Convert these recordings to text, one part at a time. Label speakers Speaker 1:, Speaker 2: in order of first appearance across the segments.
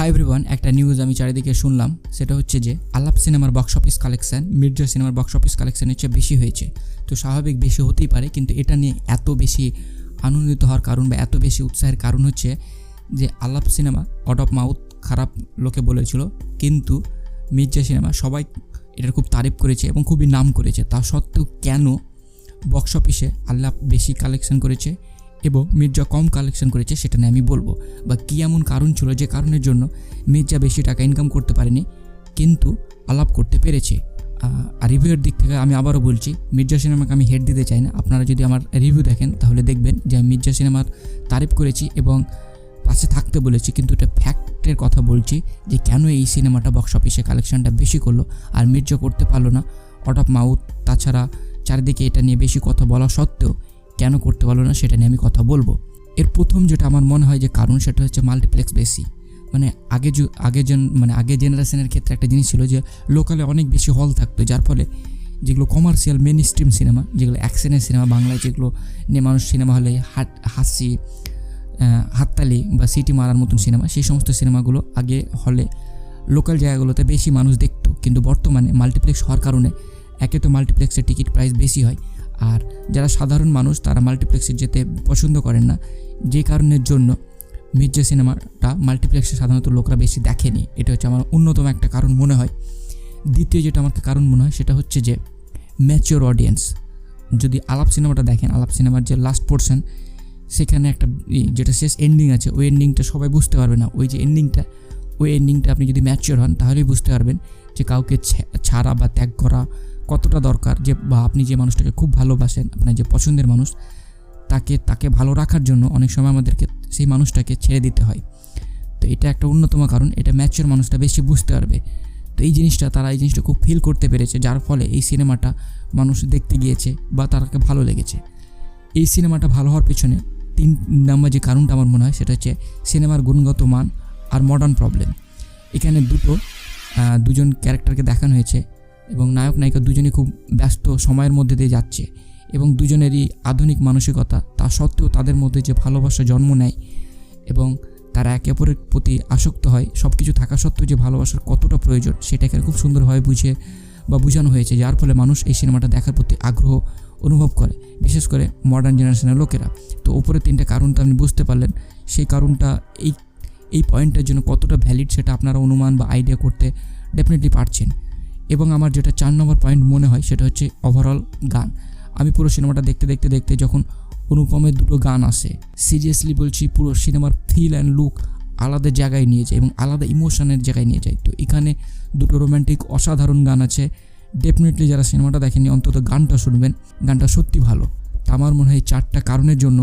Speaker 1: Hi everyone একটা news আমি চারিদিকে শুনলাম, সেটা হচ্ছে যে আলাপ সিনেমার বক্স অফিস কালেকশন মির্জা সিনেমার বক্স অফিস কালেকশনের চেয়ে বেশি হয়েছে। তো স্বাভাবিক বেশি হতেই পারে, কিন্তু এটা নিয়ে এত বেশি আনন্দিত হওয়ার কারণ বা এত বেশি উৎসাহের কারণ হচ্ছে যে আলাপ সিনেমা অট অফ মাউথ খারাপ লোকে বলেছিল, কিন্তু মির্জা সিনেমা সবাই এটার খুব তারিফ করেছে এবং খুবই নাম করেছে। তা সত্ত্বেও কেন বক্স অফিসে আল্লাপ বেশি কালেকশন করেছে? এবং মির্জা কম কালেকশন করেছে, সেটা নিয়ে আমি বলব। বা কী এমন কারণ ছিল যে কারণের জন্য মির্জা বেশি টাকা ইনকাম করতে পারেনি, কিন্তু আলাপ করতে পেরেছে। আর রিভিউয়ের দিক থেকে আমি আবারও বলছি, মির্জা সিনেমাকে আমি হেড দিতে চাই না। আপনারা যদি আমার রিভিউ দেখেন, তাহলে দেখবেন যে আমি মির্জা সিনেমার তারিফ করেছি এবং পাশে থাকতে বলেছি, কিন্তু এটা ফ্যাক্টের কথা বলছি যে কেন এই সিনেমাটা বক্স অফিসে কালেকশনটা বেশি করল আর মির্জা করতে পারল না। অট অফ মাউথ তাছাড়া চারিদিকে এটা নিয়ে বেশি কথা বলা সত্ত্বেও কেন করতে পারল না সেটা নিয়ে আমি কথা বলব। এর প্রথম যেটা আমার মনে হয় যে কারণ সেটা হচ্ছে মাল্টিপ্লেক্স বেশি। মানে আগে আগে মানে আগে জেনারেশনের ক্ষেত্রে একটা জিনিস ছিল যে লোকালে অনেক বেশি হল থাকতো, যার ফলে যেগুলো কমার্শিয়াল মেন স্ট্রিম সিনেমা যেগুলো অ্যাকশনের সিনেমা বাংলায় যেগুলো নিয়ে মানুষ সিনেমা হলে হাট, হাসি হাততালি বা সিটি মারার মতন সিনেমা সেই সমস্ত সিনেমাগুলো আগে হলে লোকাল জায়গাগুলোতে বেশি মানুষ দেখতো। কিন্তু বর্তমানে মাল্টিপ্লেক্স হওয়ার কারণে একে তো মাল্টিপ্লেক্সের টিকিট প্রাইস বেশি হয়। আর যারা সাধারণ মানুষ, তারা মাল্টিপ্লেক্সে যেতে পছন্দ করেন না। যে কারণের জন্য মির্জা সিনেমাটা মাল্টিপ্লেক্সে সাধারণত লোকরা বেশি দেখেনি। এটা হচ্ছে আমার অন্যতম একটা কারণ মনে হয়। দ্বিতীয় যেটা আমার কারণ মনে হয়, সেটা হচ্ছে যে ম্যাচিওর অডিয়েন্স যদি আলাপ সিনেমাটা দেখেন, আলাপ সিনেমার যে লাস্ট পোর্শন সেখানে একটা যেটা শেষ এন্ডিং আছে, ওই এন্ডিংটা সবাই বুঝতে পারবে না। ওই যে এন্ডিংটা ওই এন্ডিংটা আপনি যদি ম্যাচিওর হন, তাহলেই বুঝতে পারবেন যে কাউকে ছাড়া বা ত্যাগ করা কতটা দরকার যে, বা আপনি যে মানুষটাকে খুব ভালোবাসেন, আপনার যে পছন্দের মানুষ, তাকে তাকে ভালো রাখার জন্য অনেক সময় আমাদেরকে সেই মানুষটাকে ছেড়ে দিতে হয়। তো এটা একটা অন্যতম কারণ, এটা ম্যাচিওর মানুষটা বেশি বুঝতে পারবে। তো এই জিনিসটা, তারা এই জিনিসটা খুব ফিল করতে পেরেছে, যার ফলে এই সিনেমাটা মানুষ দেখতে গিয়েছে বা তারাকে ভালো লেগেছে। এই সিনেমাটা ভালো হওয়ার পেছনে তিন নাম্বার যে কারণটা আমার মনে হয়, সেটা হচ্ছে সিনেমার গুণগত মান আর মডার্ন প্রবলেম এখানে দুটো দুজন ক্যারেক্টারকে দেখানো হয়েছে। এবং নায়ক নায়িকা দুজনেই খুব ব্যস্ত সময়ের মধ্যে দিয়ে যাচ্ছে এবং দুজনেরই আধুনিক মানসিকতা, তা সত্ত্বেও তাদের মধ্যে যে ভালোবাসা জন্ম নেয় এবং তারা একে অপরের প্রতি আসক্ত হয় সব কিছু থাকা সত্ত্বেও যে ভালোবাসার কতটা প্রয়োজন সেটাকে খুব সুন্দরভাবে বুঝিয়ে বা বোঝানো হয়েছে, যার ফলে মানুষ এই সিনেমাটা দেখার প্রতি আগ্রহ অনুভব করে, বিশেষ করে মডার্ন জেনারেশনের লোকেরা। তো উপরে তিনটে কারণ তো আপনি বুঝতে পারলেন, সেই কারণটা এই এই পয়েন্টটার জন্য কতটা ভ্যালিড সেটা আপনারা অনুমান বা আইডিয়া করতে ডেফিনেটলি পারছেন। এবং আমার যেটা চার নম্বর পয়েন্ট মনে হয়, সেটা হচ্ছে ওভারঅল গান। আমি পুরো সিনেমাটা দেখতে দেখতে দেখতে যখন অনুপমের দুটো গান আসে সিরিয়াসলি বলছি পুরো সিনেমার ফিল অ্যান্ড লুক আলাদা জায়গায় নিয়ে যায় এবং আলাদা ইমোশনের জায়গায় নিয়ে যায়। তো এখানে দুটো রোম্যান্টিক অসাধারণ গান আছে। ডেফিনেটলি যারা সিনেমাটা দেখেনি অন্তত গানটা শুনবেন। গানটা সত্যি ভালো। তা আমার মনে হয় চারটা কারণের জন্য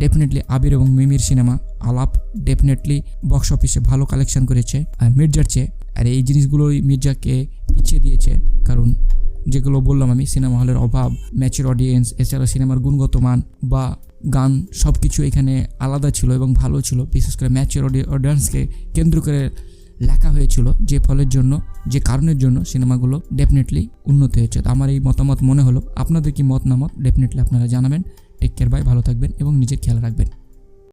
Speaker 1: ডেফিনেটলি আবির এবং মিমির সিনেমা আলাপ ডেফিনেটলি বক্স অফিসে ভালো কালেকশন করেছে। আর মির্জার চেয়ে আর এই জিনিসগুলোই মির্জাকে পিছিয়ে দিয়েছে। কারণ যেগুলো বললাম আমি, সিনেমা হলের অভাব ম্যাচের অডিয়েন্স এছাড়া সিনেমার গুণগত মান বা গান সব কিছু এখানে আলাদা ছিল এবং ভালো ছিল। বিশেষ করে ম্যাচের অডিয়েন্সকে কেন্দ্র করে লেখা হয়েছিল যে ফলের জন্য, যে কারণের জন্য সিনেমাগুলো ডেফিনেটলি উন্নত হয়েছে। তো আমার এই মতামত মনে হলো। আপনাদের কি মত নামত ডেফিনেটলি আপনারা জানাবেন। টেক কেয়ার বাই ভালো থাকবেন এবং নিজের খেয়াল রাখবেন।